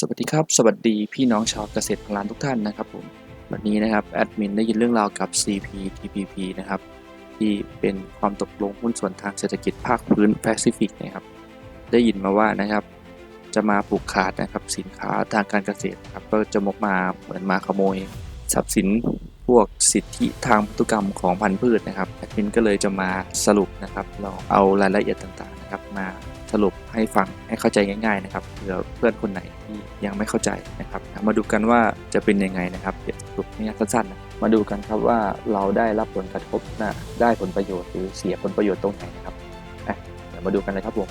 สวัสดีครับ สวัสดีพี่น้องชาวเกษตรพลานทุกท่านนะครับผมวันนี้นะครับแอดมินได้ยินเรื่องราวกับ CPTPP นะครับที่เป็นความตกลงหุ้นส่วนทางเศรษฐกิจภาคพื้นแปซิฟิกนะครับ ได้ยินมาว่านะครับ จะมาปลูกขาดนะครับสินค้าทางการเกษตรครับก็จะมกมาเหมือนมาขโมย ทรัพย์สินพวกสิทธิทางพันธุกรรมของพันธุ์พืชนะครับแอดมินก็เลยจะมาสรุปนะครับ เราเอารายละเอียดต่างๆนะครับมา สรุปให้ฟังให้เข้าใจง่าย ๆ นะครับเผื่อเพื่อนคนไหนที่ยังไม่เข้าใจนะครับ มาดูกันว่าจะเป็นยังไงนะครับเดี๋ยวสรุปง่ายๆสั้นๆนะมาดูกันครับว่าเราได้รับผลกระทบนะได้ผลประโยชน์หรือเสียผลประโยชน์ตรงไหนนะครับเดี๋ยวมาดูกันเลยครับผม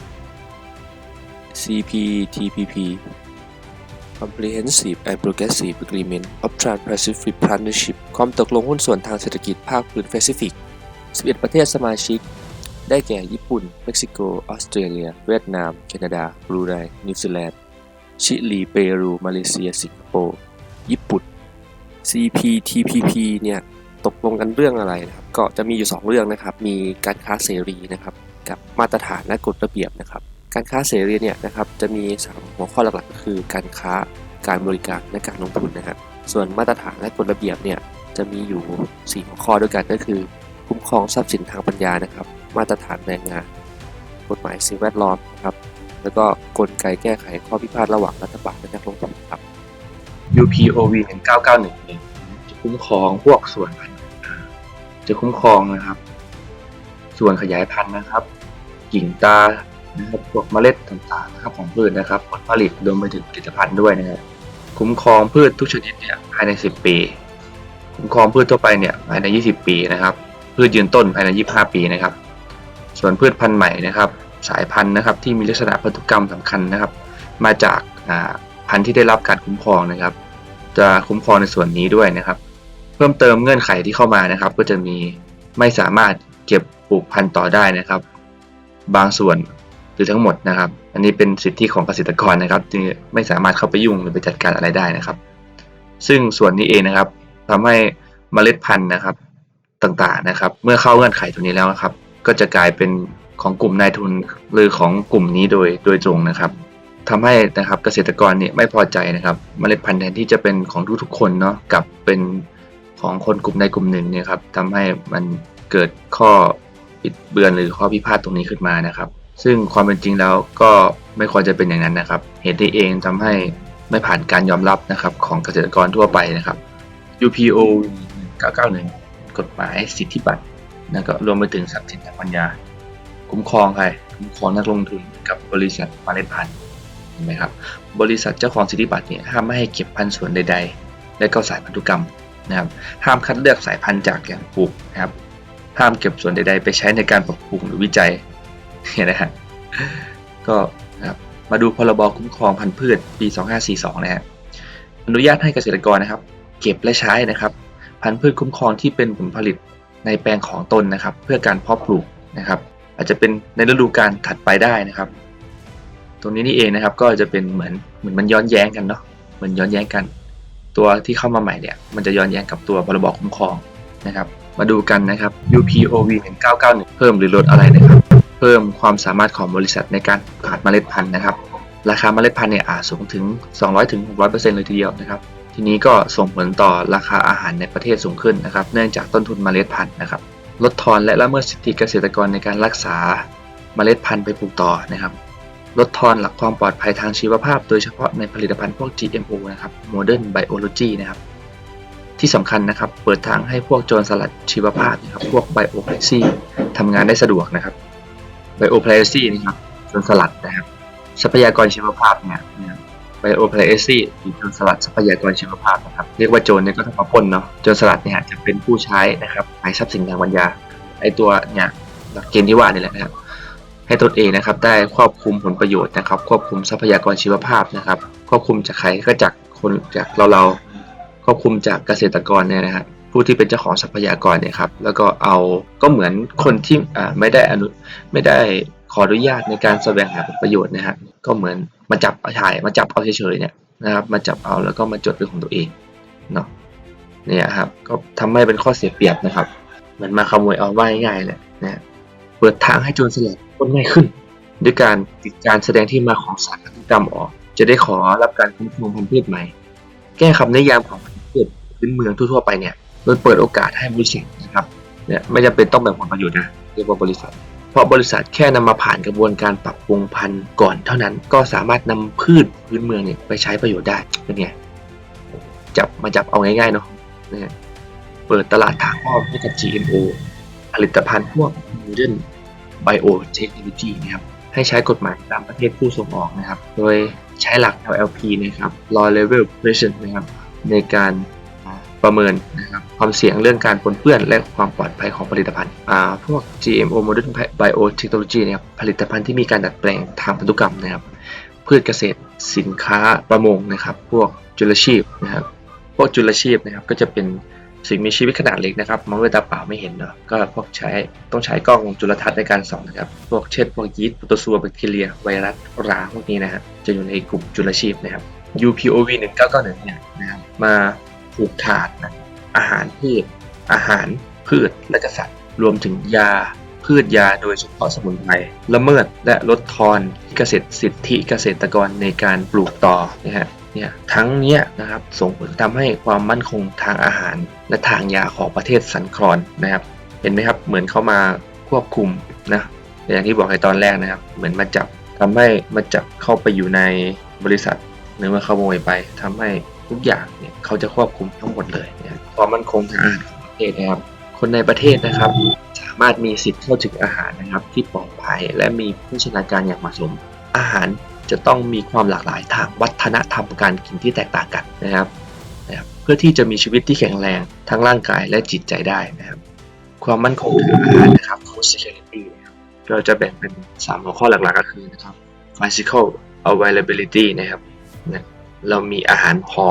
CPTPP Comprehensive and Progressive Agreement of Trans-Pacific Partnership ความตกลงหุ้นส่วนทางเศรษฐกิจภาคพื้นแปซิฟิก 11 ประเทศสมาชิก ได้แก่ญี่ปุ่น เม็กซิโก ออสเตรเลีย เวียดนาม แคนาดา บรูไน นิวซีแลนด์ ชิลี เปรู มาเลเซีย สิงคโปร์ ญี่ปุ่น CPTPP เนี่ยตกลงกันเรื่องอะไรนะครับ ก็จะมีอยู่ 2 เรื่องนะครับ มีการค้าเสรีนะครับ กับมาตรฐานและกฎระเบียบนะครับ การค้าเสรีเนี่ยนะครับจะมี 3 หัวข้อหลักๆ คือการค้า การบริการ และการลงทุนนะครับ ส่วนมาตรฐานและกฎระเบียบเนี่ยจะมีอยู่ 4 หัวข้อด้วยกันก็คือ คุ้มครองทรัพย์สินทางปัญญานะครับ มาตรฐานแรงงาน กฎหมายสิ่งแวดล้อมนะครับ แล้วก็กลไกแก้ไขข้อพิพาทระหว่างรัฐบาลและนักลงทุนครับ UPOV 1991เนี่ยจะคุ้มครองพวกส่วนพันธุ์จะคุ้มครองนะครับ ส่วนขยายพันธุ์นะครับ กิ่งตานะครับพวกเมล็ดต่างๆนะครับของพืชนะครับ ผลผลิตรวมไปถึงผลิตภัณฑ์ด้วยนะครับคุ้มครองพืชทุกชนิดเนี่ยภายใน 10 ปี คุ้มครองพืชทั่วไปเนี่ยภายใน 20 ปีนะครับ พืชยืนต้นภายใน 25 ปีนะครับ ส่วนพืชพันธุ์ใหม่นะครับสายพันธุ์นะครับที่มีลักษณะพันธุกรรมสำคัญนะครับ มาจากพันธุ์ที่ได้รับการคุ้มครองนะครับ จะคุ้มครองในส่วนนี้ด้วยนะครับ เพิ่มเติมเงื่อนไขที่เข้ามานะครับ ก็จะมีไม่สามารถเก็บปลูกพันธุ์ต่อได้นะครับ บางส่วนหรือทั้งหมดนะครับ อันนี้เป็นสิทธิของเกษตรกรนะครับที่ไม่สามารถเข้าไปยุ่งหรือไปจัดการอะไรได้นะครับ ซึ่งส่วนนี้เองนะครับทำให้เมล็ดพันธุ์นะครับต่างๆนะครับ เมื่อเข้าเงื่อนไขตัวนี้แล้วนะครับ ก็จะกลายเป็นของกลุ่มนายทุนหรือของกลุ่มนี้โดยโดยตรงนะครับทำให้นะครับเกษตรกรเนี่ยไม่พอใจนะครับเมล็ดพันธุ์แทนที่จะเป็นของทุกๆคนเนาะกับเป็นของคนกลุ่มใดกลุ่มหนึ่งเนี่ยครับทำให้มันเกิดข้อปิดเบือนหรือข้อพิพาทตรงนี้ขึ้นมานะครับ ซึ่งความเป็นจริงแล้วก็ไม่ควรจะเป็นอย่างนั้นนะครับ เหตุนี้เองทำให้ไม่ผ่านการยอมรับนะครับของเกษตรกรทั่วไปนะครับ UPO 991 กฎหมายสิทธิบัตร แล้วก็รวมไปถึงทรัพย์สินทางปัญญา คุ้มครองใครคุ้มครองนักลงทุนกับบริษัทมล็ดพันธ์เห็นไหมครับ บริษัทเจ้าของสิทธิบัตรเนี่ยห้ามไม่ให้เก็บพันธุ์ส่วนใด ๆ และก็สายพันธุกรรมนะครับห้ามคัดเลือกสายพันธุ์จากแหล่งปลูกนะครับห้ามเก็บส่วนใด ๆ ไปใช้ในการปรับปรุงหรือวิจัยเนี่ยนะฮะก็นะครับมาดูพรบคุ้มครองพันธุ์พืชปี 2542 นะฮะอนุญาตให้เกษตรกรนะครับ เก็บและใช้นะครับ พันธุ์พืชคุ้มครองที่เป็นผลผลิต ในแปลงของตนนะครับ เพื่อการเพาะปลูกนะครับ อาจจะเป็นในฤดูกาลถัดไปได้นะครับ ตรงนี้นี่เองนะครับ ก็จะเป็นเหมือนเหมือนมันย้อนแย้งกันเนาะเหมือนย้อนแย้งกัน ตัวที่เข้ามาใหม่เนี่ยมันจะย้อนแย้งกับตัวพรบคุ้มครองนะครับ มาดูกันนะครับ UPOV 1991 เพิ่มหรือลดอะไรนะครับ เพิ่มความสามารถของบริษัทในการขาดเมล็ดพันธุ์นะครับ ราคาเมล็ดพันธุ์เนี่ยอาจสูงถึง 200ถึง600%เลยทีเดียวนะครับ ทีนี้ก็ส่งผลต่อราคาอาหารในประเทศสูงขึ้นนะครับ เนื่องจากต้นทุนเมล็ดพันธุ์นะครับ ลดทอนและละเมิดสิทธิเกษตรกรในการรักษาเมล็ดพันธุ์ไปปลูกต่อนะครับ ลดทอนหลักความปลอดภัยทางชีวภาพ โดยเฉพาะในผลิตภัณฑ์พวก GMO นะครับ Modern Biology นะครับ ที่สำคัญนะครับ เปิดทางให้พวกโจรสลัดชีวภาพนะครับ พวก Biopiracy ทำงานได้สะดวกนะครับ Biopiracy นะครับโจรสลัดนะครับ ทรัพยากรชีวภาพเนี่ยนะครับ Biopiracy หรือโจรสลัดทรัพยากรชีวภาพนะครับเรียกว่าโจรเนี่ยก็ต้องมาปล้นเนาะโจรสลัดเนี่ยจะเป็นผู้ใช้นะครับขายทรัพย์สินทางปัญญา ไอตัวเนี่ยหลักเกณฑ์ที่ว่านี่แหละนะครับให้ตนเองนะครับได้ควบคุมผลประโยชน์นะครับ ควบคุมทรัพยากรชีวภาพนะครับควบคุมจากใครก็จากคนจากเราเราควบคุมจากเกษตรกรเนี่ยนะครับผู้ที่เป็นเจ้าของทรัพยากรเนี่ยครับแล้วก็เอาก็เหมือนคนที่อ่าไม่ได้อนุไม่ได้ ขออนุญาตในการแสวงหาผลประโยชน์นะฮะก็เหมือนมาจับเอาถ่ายมาจับเอาเฉยๆเนี่ยนะครับมาจับเอาแล้วก็มาจดเป็นของตัวเองเนาะเนี่ยครับก็ทำให้เป็นข้อเสียเปรียบนะครับเหมือนมาขโมยเอาว่าง่ายๆเลยนะเปิดทางให้โจรสลัดปล้นง่ายขึ้น ด้วยการติดการแสดงที่มาของสารพันธุกรรมออก จะได้ขอรับการคุ้มครองพันธุ์พืชใหม่ แก้คำนิยามของพันธุ์พืชพื้นเมืองทั่วๆไปเนี่ยโดยเปิดโอกาสให้บริษัทนะครับเนี่ยไม่จำเป็นต้องแบ่งผลประโยชน์นะเรียกว่าบริษัท ราะบริษัทแค่นำมาผ่านกระบวนการปรับปรุงพันธุ์ก่อนเท่านั้นก็สามารถนำพืชพื้นเมืองเนี่ยไปใช้ประโยชน์ได้เป็นไงจับมาจับเอาง่ายๆเนาะนะฮะเปิดตลาดทางอ้อมให้กับ GMO ผลิตภัณฑ์พวก Modern Biotechnology นะครับให้ใช้กฎหมายตามประเทศผู้ส่งออกนะครับ โดยใช้หลัก LLP นะครับ Law Level Pression นะครับในการ ประเมินนะครับความเสี่ยงเรื่องการปนเปื้อนและความปลอดภัยของผลิตภัณฑ์อ่าพวก GMO Modern Biotechnology นะครับผลิตภัณฑ์ที่มีการดัดแปลงทางพันธุกรรมนะครับพืชเกษตรสินค้าประมงนะครับ พวกจุลชีพนะครับพวกจุลชีพนะครับก็จะเป็นสิ่งมีชีวิตขนาดเล็กนะครับมองด้วยตาเปล่าไม่เห็นเนาะก็พวกใช้ต้องใช้กล้องจุลทรรศน์ในการส่องนะครับพวกเช่นพวกยีสต์โปรโตซัวแบคทีเรีย ไวรัสราพวกนี้นะฮะจะอยู่ในกลุ่มจุลชีพนะครับ UPOV 1991เนี่ยนะครับมา ผูกขาดนะอาหารพืช อาหารพืชและกษัตริย์ รวมถึงยาพืชยาโดยเฉพาะสมุนไพรละเมิดและลดทอนเกษตรสิทธิเกษตรกรในการปลูกต่อนะฮะเนี่ยทั้งเนี้ยนะครับส่งผลทำให้ความมั่นคงทางอาหารและทางยาของประเทศสันคลอนนะครับ เห็นไหมครับเหมือนเข้ามาควบคุมนะอย่างที่บอกในตอนแรกนะครับ เหมือนมาจับทำให้มาจับเข้าไปอยู่ในบริษัทหรือมาขโมยไปทำให้ ทุกอย่างเนี่ยเขาจะควบคุมทั้งหมดเลยนะครับความมั่นคงทางอาหารประเทศนะครับ คนในประเทศนะครับ สามารถมีสิทธิ์เข้าถึงอาหารนะครับ ที่ปลอดภัยและมีโภชนาการอย่างเหมาะสม อาหารจะต้องมีความหลากหลายทางวัฒนธรรมการกินที่แตกต่างกันนะครับนะครับเพื่อที่จะมีชีวิตที่แข็งแรงทั้งร่างกายและจิตใจได้นะครับ ความมั่นคงทางอาหารนะครับ food security นะครับเราจะแบ่งเป็น 3 หัวข้อหลักๆก็คือนะครับ physical availability นะครับนะ เรามีอาหารพอ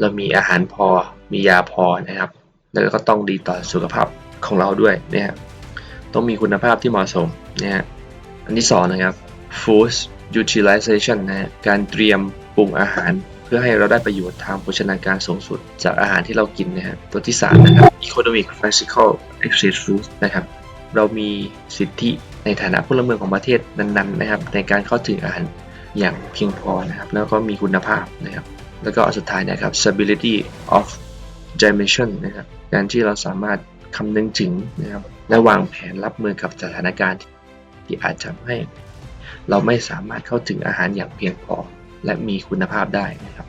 เรามีอาหารพอ มียาพอนะครับ แล้วก็ต้องดีต่อสุขภาพของเราด้วยนะฮะต้องมีคุณภาพที่เหมาะสมนะฮะอันที่สองนะครับ food utilization นะฮะการเตรียมปรุงอาหารเพื่อให้เราได้ประโยชน์ทางโภชนาการสูงสุด จากอาหารที่เรากินนะฮะตัวที่สามนะครับ economic physical exchange food นะครับ เรามีสิทธิในฐานะพลเมืองของประเทศนั้นๆนะครับ ในการเข้าถึงอาหาร อย่างเพียงพอนะครับ แล้วก็มีคุณภาพนะครับ แล้วก็อันสุดท้ายนะครับ stability of dimension นะครับ การที่เราสามารถคำนึงถึงนะครับ และวางแผนรับมือกับสถานการณ์ที่อาจจะให้ เราไม่สามารถเข้าถึงอาหารอย่างเพียงพอ และมีคุณภาพได้นะครับ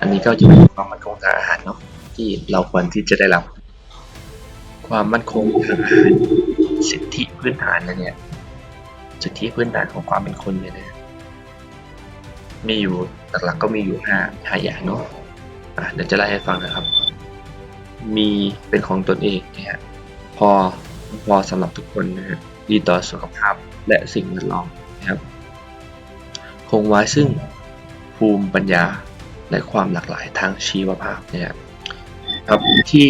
อันนี้ก็จะเป็นความมั่นคงทางอาหารเนาะที่เราควรที่จะได้รับ ความมั่นคงทางอาหารสิทธิพื้นฐานนะเนี่ย สิทธิพื้นฐานของความเป็นคนเนี่ยนะมีอยู่หลักๆก็มีอยู่ห้าห้าอย่างเนาะอะเดี๋ยวจะไล่ให้ฟังนะครับ มีเป็นของตนเองนะฮะพอพอสำหรับทุกคนนะฮะดีต่อสุขภาพและสิ่งแวดล้อมนะครับ คงไว้ซึ่งภูมิปัญญาและความหลากหลายทางชีวภาพนะครับครับที่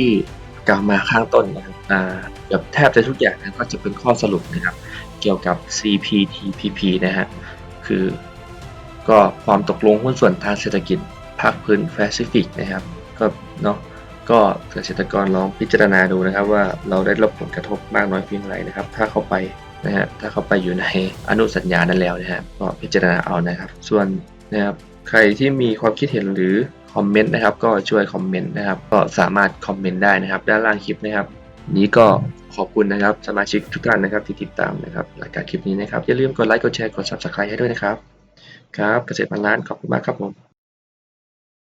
กล่าวมาข้างต้นนะครับอ่าเกือบแทบจะทุกอย่างนะก็จะเป็นข้อสรุปนะครับ เกี่ยวกับ CPTPP นะฮะ คือก็ความตกลงหุ้นส่วนทางเศรษฐกิจภาคพื้นแปซิฟิกนะครับ ก็เนาะ ก็เกษตรกรลองพิจารณาดูนะครับ ว่าเราได้รับผลกระทบมากน้อยเพียงไรนะครับ ถ้าเข้าไปนะฮะ ถ้าเข้าไปอยู่ในอนุสัญญานั้นแล้วนะฮะ ก็พิจารณาเอานะครับ ส่วนนะครับ ใครที่มีความคิดเห็นหรือคอมเมนต์นะครับ ก็ช่วยคอมเมนต์นะครับ ก็สามารถคอมเมนต์ได้นะครับ ด้านล่างคลิปนะครับ นี้ก็ ขอบคุณนะครับสมาชิกทุกท่านนะครับที่ติดตามนะครับรายการคลิปนี้นะครับอย่าลืมกดไลค์กดแชร์กด subscribe ให้ด้วยนะครับครับเกษตรพันล้านขอบคุณมากครับผม